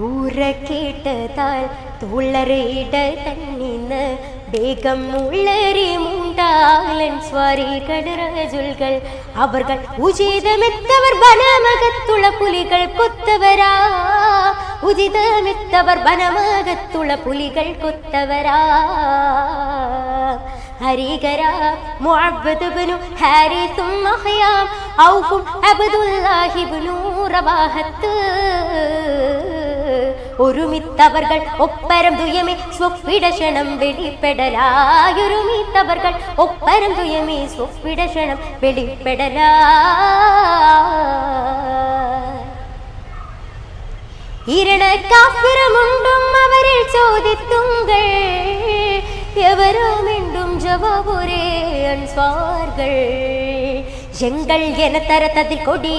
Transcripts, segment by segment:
ഊര കേട്ടതാൽ തന്നിന്ന് വേഗം ഉള്ളരി മുണ്ടാലൻ സ്വാരി റജുൽകൾ അവർകൾ ഉചിതമെത്തവർ വനമകത്തുള്ള പുലികൾ കൊത്തവരാ. ഉചിതമെത്തവർ വനമകത്തുള്ള പുലികൾ കൊത്തവരാ. ഹരികര റവാഹത്ത്. ഒരുമിത്തവർകൾ ഒപ്പരം തുയമേ സ്വപ്പിടക്ഷണം വെളിപ്പെടലായൊരുമിത്തവർകൾ ഒപ്പരം തുയമേ സ്വപ്പിടക്ഷണം വെളിപ്പെടലാ ഇരണ കാഫിറമുണ്ടും അവരിൽ ചോദിത്തുങ്കൾ എവരുമെണ്ടും ജവാബുരേ അൻസ്വാർകൾ எங்கள் என தரத்ததில் கொடி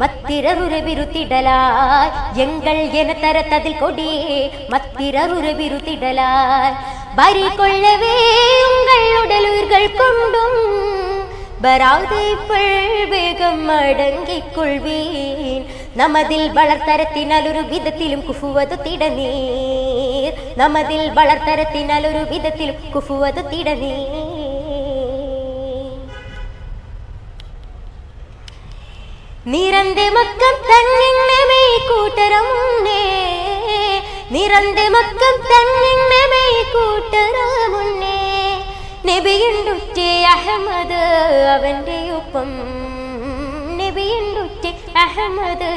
மத்திரருரு விருத்திடலாய். எங்கள் என தரத்ததில் கொடி மத்திரருரு விருத்திடலாய். பரி கொள்ளவே உங்கள் உடலுயிர்கள் கொண்டும் வராதே வேகம் அடங்கிக் கொள்வேன் நமதில் வளர்த்தரத்தினால் ஒரு விதத்திலும் குஃபுவது திடநீர். நமதில் வளர்த்தரத்தினால் ஒரு விதத்திலும் குஃபுவது திடநீர். നിറന്റെ മക്കം തന്നിങ്ങമേ കൂട്ടരമുന്നേ നിറന്റെ മക്കം തന്നിങ്ങമേ കൂട്ടരമുന്നേ നബിയുണ്ടുറ്റേ അഹമ്മദ് അവന്റെ ഒപ്പം. നബിയുണ്ടുറ്റേ അഹമ്മദ്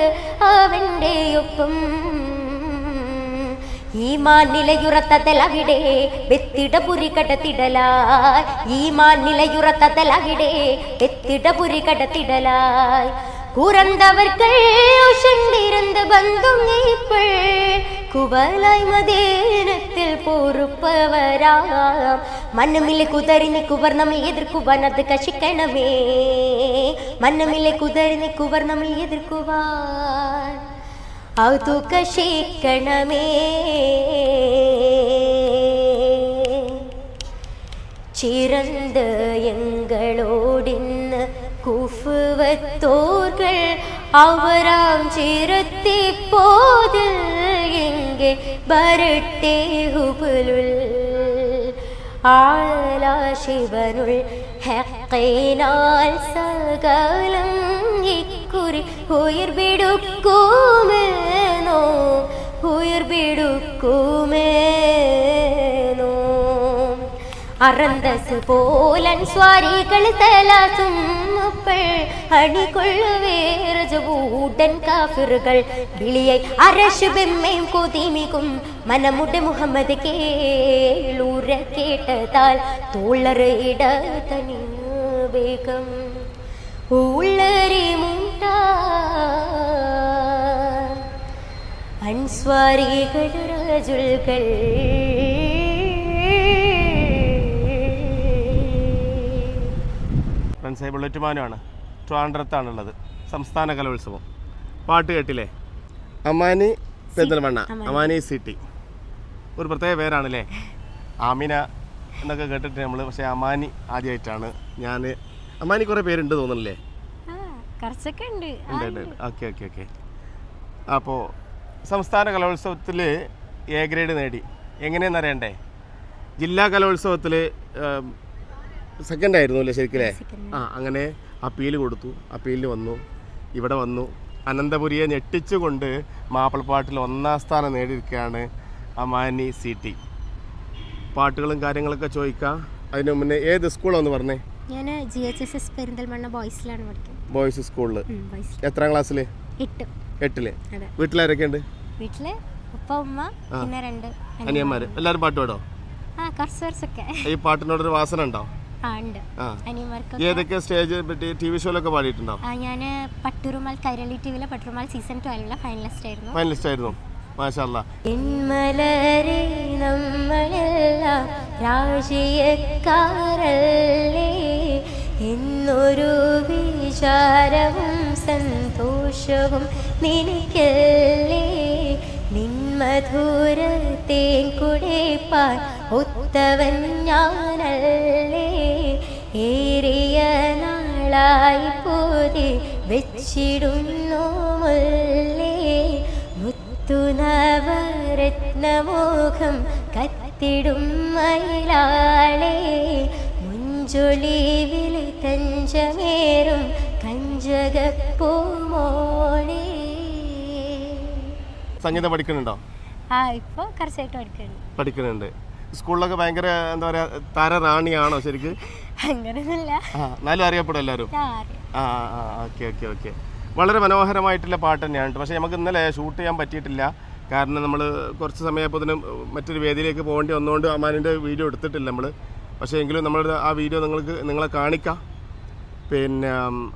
അവന്റെ ഒപ്പം. ഈ മാനിലയുറത്തതൽ അവിടെ വെത്തിട പുരി കടത്തിടലായി ഈ മാനിലയുറത്തതൽ അവിടെ വെത്തിട പുരി കടത്തിടലായി കുറന്തവർക്കൾ ഉഷണ്ടിരുന്ന് പൊറുപ്പവരാം. മണ്ണുമില്ലെ കുതറിന് കുവർ നമ്മൾ എതിർക്കുവാൻ അത് കശിക്കണമേ. മണ്ണുമില്ലെ കുതറിന് കുവർ നമ്മൾ എതിർക്കുവാൻ അത് കശിക്കണമേ. குஃபுவத்தோர்கள் അവരാം சிரத்தி പോതിൽ எங்கே വരട്ടെ ഹുബുലുൽ. ആളാ சிவனுள் ഹക്കൈനാൽ സകലം ഇക്കുറി ഉയർവിടുക്കുമെന്നോ ഉയർവിടുക്കുമെന്നോ. അറന്തസ് പോലൻ സ്വാരികൾ തലാസും പൂക്കൾ അണികൊള്ളുവേ റജവൂടൻ കാഫിറുകൾ. വിളിയെ അരശുബെമ്മയും കൊതിമികും. മനമുടെ മുഹമ്മദ് കേളൂര കേട്ടതാൽ തോളറിട തനിഞ്ഞു വേഗം. ഉള്ളരി മുണ്ട അൻസ്വാരികൾ റജുൽകൾ ഫ്രണ്ട്സേ ബുള്ളറ്റുമാനുമാണ് ട്രിവാൻഡ്രത്താണുള്ളത്. സംസ്ഥാന കലോത്സവം. പാട്ട് കേട്ടില്ലേ? അമാനി പെന്തൽമണ്ണ അമാനി. സിറ്റി. ഒരു പ്രത്യേക പേരാണല്ലേ? ആമിന എന്നൊക്കെ കേട്ടിട്ട് നമ്മൾ പക്ഷേ അമാനി ആദ്യമായിട്ടാണ് ഞാൻ അമാനി കുറേ പേരുണ്ട് തോന്നുന്നില്ലേ? Okay okay okay. അപ്പോൾ സംസ്ഥാന കലോത്സവത്തിൽ എ ഗ്രേഡ് നേടി. എങ്ങനെയെന്ന് അറിയണ്ടേ ജില്ലാ കലോത്സവത്തിൽ സെക്കൻഡ് ആയിരുന്നു അല്ലേ ശരിക്കല്ലേ? ആ അങ്ങനെ അപ്പീൽ കൊടുത്തു. അപ്പീലിൽ വന്നു. ഇവിടെ വന്നു. അനന്തപുരിയെ ഞെട്ടിച്ചുകൊണ്ട് മാപ്പിളപ്പാട്ടിൽ ഒന്നാം സ്ഥാനം നേടിയിരിക്കുകയാണ് അമാനി സി ടി. പാട്ടുകളും കാര്യങ്ങളൊക്കെ ചോദിക്കാം. അതിന് മുന്നേ ഏത് സ്കൂളാന്ന് പറഞ്ഞേ? ഞാൻ G H S S Perinthalmanna ബോയ്സിലാണ് പഠിക്കുന്നത്. ബോയ്സ് സ്കൂളിൽ എത്ര ക്ലാസ്സിൽ എട്ട്. എട്ടിൽ. വീട്ടിലാരൊക്കെ ഉണ്ട് വീട്ടിൽ ഉപ്പ ഉമ്മ പിന്നെ രണ്ട്. അനിയന്മാർ എല്ലാവരും പാട്ട് പാടോ ആ കുറച്ച് കുറച്ചൊക്കെ. ഈ പാട്ടിനോടൊരു വാസന ഉണ്ടോ? ഏതൊക്കെ സ്റ്റേജ് ടി വി ഷോയിലൊക്കെ പാടിയിട്ടുണ്ടോ? ഞാൻ പട്ടുറുമാൽ കൈരളി ടിവിയിലെ പട്ടുറുമാൽ സീസൺ ട്വൽവിലെ ഫൈനലിസ്റ്റ് ആയിരുന്നു. ഫൈനലിസ്റ്റ് ആയിരുന്നു. മാഷല്ല എന്മലരെ നമ്മളെല്ലാം രാജീയക്കാരല്ലേ? എന്നൊരു വിചാരവും സന്തോഷവും നിനക്കല്ലേ? നിന്മധുരത്തേൻ കുടിപ്പാൻ ഒത്തവൻ ഞാനല്ലേ? ഏറിയ നാളായി പോതി വെച്ചിടുന്നു മുല്ലേ മുത്തുനവരത്നമോഖം കത്തിടും മയിലാളേ. മുഞ്ചൊളിവിളി തഞ്ചമേറും കഞ്ചകപ്പൂമോളേ. സംഗീതം പഠിക്കുന്നുണ്ടോ? ആ ഇപ്പോൾ കുറച്ചായിട്ട് പഠിക്കുന്നുണ്ട്. പഠിക്കുന്നുണ്ട്. സ്കൂളിലൊക്കെ ഭയങ്കര എന്താ പറയാ താരറാണിയാണോ ശരിക്ക്? അങ്ങനെയൊന്നുമില്ല എന്നാലും അറിയപ്പെടും എല്ലാവരും. ആ, ഓക്കെ ഓക്കെ ഓക്കെ. വളരെ മനോഹരമായിട്ടുള്ള പാട്ട് തന്നെയാണ് പക്ഷെ നമുക്ക് ഇന്നലെ ഷൂട്ട് ചെയ്യാൻ പറ്റിയിട്ടില്ല. കാരണം നമ്മൾ കുറച്ച് സമയപ്പോഴത്തേനും മറ്റൊരു വേദിയിലേക്ക് പോകേണ്ടി വന്നുകൊണ്ട് അമാനിന്റെ വീഡിയോ എടുത്തിട്ടില്ല നമ്മൾ പക്ഷേ എങ്കിലും നമ്മൾ ആ വീഡിയോ നിങ്ങൾക്ക് നിങ്ങളെ കാണിക്കാം. പിന്നെ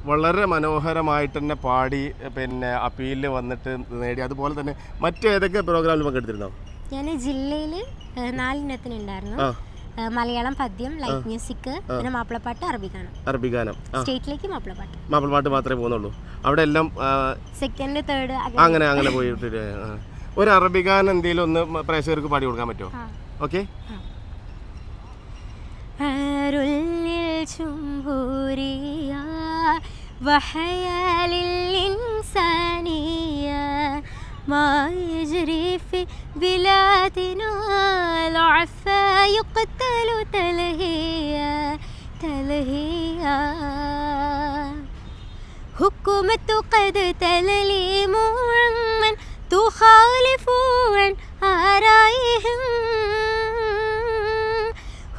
വളരെ മനോഹരമായിട്ട് തന്നെ പാടി പിന്നെ അപ്പീലിൽ വന്നിട്ട് നേടി. അതുപോലെ തന്നെ മറ്റേതൊക്കെ പ്രോഗ്രാമിൽ പങ്കെടുത്തിരുന്നോ ഞാൻ ജില്ലയിൽ നാലിനത്തിനുണ്ടായിരുന്നു ആ ഏ, മലയാളം പദ്യം ലൈറ്റ് മ്യൂസിക് പിന്നെ മാപ്പിളപ്പാട്ട് അറബിക്കാണ് അറബി ഗാനം ആ സ്റ്റേറ്റിലേക്ക് മാപ്പിളപ്പാട്ട് മാപ്പിളപ്പാട്ട് മാത്രമേ പോകുന്നുള്ളൂ അവിടെ എല്ലാം ആ, സെക്കൻഡ് തേർഡ് അങ്ങനെ അങ്ങനെ പോയിട്ട് ആ. ഒരു അറബി ഗാനം എന്തെങ്കിലും ഒന്ന് പ്രേക്ഷകർക്ക് പാടി കൊടുക്കാൻ പറ്റുമോ ഓക്കെ الجمهورية وحياة للإنسانية ما يجري في بلادنا. العفا يقتل تلهيا تلهيا. حكومة قد تللي من تخالف عن آرائهم.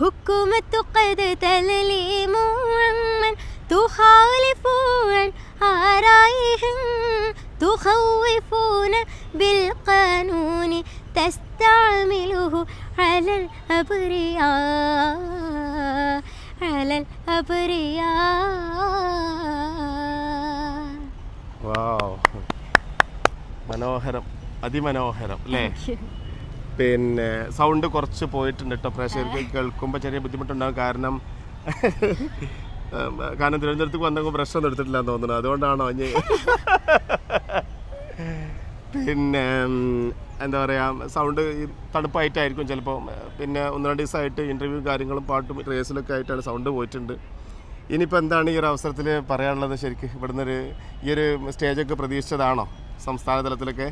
حكومة قد تللي من تخالف عن آرائهم. تخوفون بالقانون تستعمله على الأبرياء على الأبرياء വാവ് മനോഹരം അതിമനോഹരം അല്ലേ പിന്നെ സൗണ്ട് കുറച്ച് പോയിട്ടുണ്ട് കേട്ടോ പ്രേക്ഷകർക്ക് കേൾക്കുമ്പോൾ ചെറിയ ബുദ്ധിമുട്ടുണ്ടാകും കാരണം ഉം, കാരണം തിരുവനന്തപുരത്ത് വന്നപ്പോൾ പ്രശ്നം എടുത്തിട്ടില്ല എന്ന് തോന്നുന്നു അതുകൊണ്ടാണോ ഇനി പിന്നെ എന്താ പറയുക സൗണ്ട് തണുപ്പായിട്ടായിരിക്കും ചിലപ്പോൾ പിന്നെ ഒന്ന് രണ്ട് ദിവസമായിട്ട് ഇന്റർവ്യൂ കാര്യങ്ങളും പാട്ടും റേസിലൊക്കെ ആയിട്ടാണ് സൗണ്ട് പോയിട്ടുണ്ട്. ഇനിയിപ്പോൾ എന്താണ് ഈ ഒരു അവസരത്തിൽ പറയാനുള്ളത് ശരിക്കും? ഇവിടുന്ന് ഒരു ഈ ഒരു സ്റ്റേജൊക്കെ പ്രതീക്ഷിച്ചതാണോ? സംസ്ഥാന തലത്തിലൊക്കെ?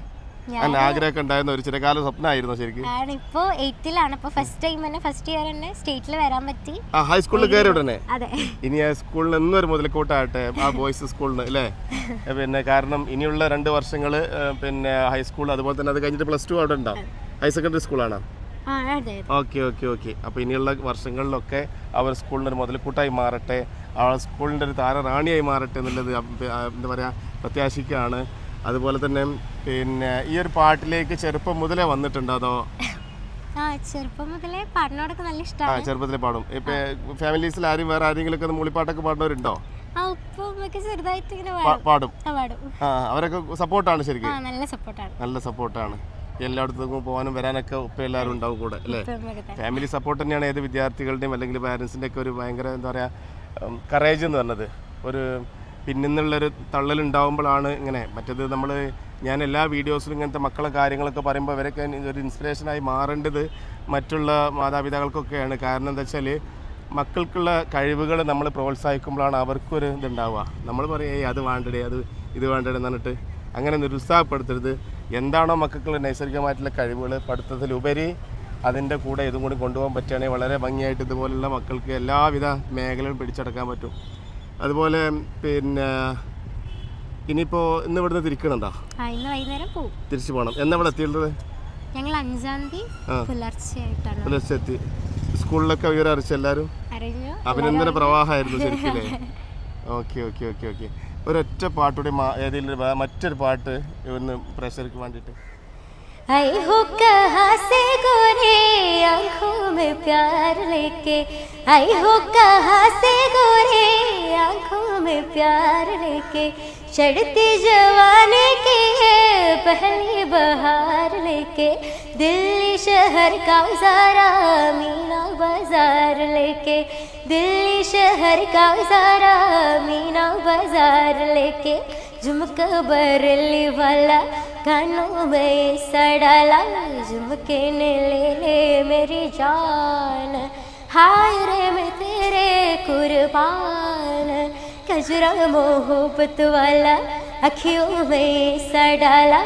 അല്ല ആഗ്രഹമൊക്കെ ഉണ്ടായിരുന്ന. ഒരു കാലം സ്വപ്നമായിരുന്നു ശരിക്കും. ആണ് ഇപ്പോ എയ്റ്റിലാണ് ഇപ്പൊ ഫസ്റ്റ് ടൈം തന്നെ ഫസ്റ്റ് ഇയർ തന്നെ സ്റ്റേറ്റിൽ വരാൻ പറ്റി. ആ ഹൈസ്കൂളിൽ കയറി ഉടനെ? അതെ. ഇനി ആ സ്കൂളിൽ നിന്നും ഒരു മുതൽക്കൂട്ടാകട്ടെ. ആ ബോയ്സ് സ്കൂളിന് അല്ലേ? പിന്നെ കാരണം ഇനിയുള്ള രണ്ട് വർഷങ്ങൾ പിന്നെ ഹൈസ്കൂൾ അതുപോലെ തന്നെ അത് കഴിഞ്ഞിട്ട് പ്ലസ് ടു അവിടെ ഉണ്ടാവും. ഹയർ സെക്കൻഡറി സ്കൂളാണോ ഓക്കെ ഓക്കെ ഓക്കെ. അപ്പോൾ ഇനിയുള്ള വർഷങ്ങളിലൊക്കെ അവർ സ്കൂളിന്റെ ഒരു മുതൽക്കൂട്ടായി മാറട്ടെ. ആ സ്കൂളിന്റെ ഒരു താരറാണിയായി മാറട്ടെ എന്നുള്ളത് എന്താ പറയുക പ്രത്യാശിക്കുകയാണ്. അതുപോലെ തന്നെ പിന്നെ ഈ ഒരു പാട്ടിലേക്ക് ചെറുപ്പം മുതലേ വന്നിട്ടുണ്ടോ അതോ? ചെറുപ്പം മുതലേ പാടിനോടൊക്കെ നല്ല ഇഷ്ടമാണ് ചെറുപ്പത്തിലെ പാടും. ഇപ്പൊ ഫാമിലീസിൽ ആരും വേറെ ആരെങ്കിലും ഒക്കെ മൂളിപ്പാട്ടൊക്കെ പാടുന്നവരുണ്ടോ? പാടും. അവരൊക്കെ സപ്പോർട്ടാണ് ശരിക്കും? നല്ല സപ്പോർട്ടാണ്. നല്ല സപ്പോർട്ടാണ്. എല്ലായിടത്തേക്കും പോകാനും വരാനൊക്കെ ഉപ്പ എല്ലാവരും ഉണ്ടാവും കൂടെ അല്ലേ? ഫാമിലി സപ്പോർട്ട് തന്നെയാണ് ഏത് വിദ്യാർത്ഥികളുടെയും അല്ലെങ്കിൽ പാരൻസിന്റെ ഒക്കെ ഒരു ഭയങ്കര എന്താ പറയുക കറേജ് എന്ന് പറഞ്ഞത്. ഒരു പിന്നിന്നുള്ളൊരു തള്ളലുണ്ടാവുമ്പോഴാണ് ഇങ്ങനെ. മറ്റേത് നമ്മൾ ഞാൻ എല്ലാ വീഡിയോസിലും ഇങ്ങനത്തെ മക്കളെ കാര്യങ്ങളൊക്കെ പറയുമ്പോൾ അവരൊക്കെ ഒരു ഇൻസ്പിറേഷനായി മാറേണ്ടത് മറ്റുള്ള മാതാപിതാക്കൾക്കൊക്കെയാണ്. കാരണം എന്താ വെച്ചാൽ മക്കൾക്കുള്ള കഴിവുകൾ നമ്മൾ പ്രോത്സാഹിക്കുമ്പോഴാണ് അവർക്കൊരു ഇതുണ്ടാവുക. നമ്മൾ പറയും ഏയ് അത് വേണ്ടടേ അത് ഇത് വേണ്ടടേ എന്ന് പറഞ്ഞിട്ട് അങ്ങനെ നിരുത്സാഹപ്പെടുത്തരുത്. എന്താണോ മക്കൾക്കുള്ള നൈസർഗികമായിട്ടുള്ള കഴിവുകൾ പഠിത്തത്തിലുപരി അതിന്റെ കൂടെ ഇതും കൂടി കൊണ്ടുപോകാൻ പറ്റുകയാണെങ്കിൽ വളരെ ഭംഗിയായിട്ട് ഇതുപോലുള്ള മക്കൾക്ക് എല്ലാവിധ മേഖലകളും പിടിച്ചടക്കാൻ പറ്റും. അതുപോലെ പിന്നെ ഇനിയിപ്പോൾ ഇന്ന് ഇവിടുന്ന് തിരിക്കണുണ്ടോ? ഇന്ന് വൈകുന്നേരം പോകും തിരിച്ചു പോകണം എന്നവിടെ ഇവിടെ എത്തിയിട്ടുള്ളത്? ഞങ്ങൾ അഞ്ചാം തീയതി. പുലർച്ചെയായിട്ടാണ് പുലർച്ചെ എത്തി. സ്കൂളിലൊക്കെ വിവരം അറിയിച്ചു എല്ലാവരും? അഭിനന്ദന പ്രവാഹമായിരുന്നു ശരിക്കും ഓക്കെ ഓക്കെ ഓക്കെ ഓക്കെ. ഒരൊറ്റ പാട്ടുകൂടി ഏതെങ്കിലും മറ്റൊരു പാട്ട് ഇന്ന് പ്രേക്ഷകർക്ക് വേണ്ടിയിട്ട്. आई हो कहाँ से गोरे आँखों में प्यार लेके? आई हो कहाँ से गोरे आँखों में प्यार लेके? चढ़ती जवानी की है पहली बहार लेके। दिल्ली शहर का सारा मीना बाज़ार लेके। दिल्ली शहर का सारा मीना बाज़ार लेके। झुमका बरली वाला कनों में सड़ला झुमके ने ले ले मेरी जान हाय रे मैं तेरे कुर्बान कजरा मोहब्बत वाला अखियों में सड़ला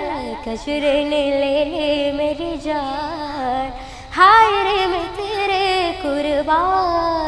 कजरे ने ले ले मेरी जान हाय रे मैं तेरे कुर्बान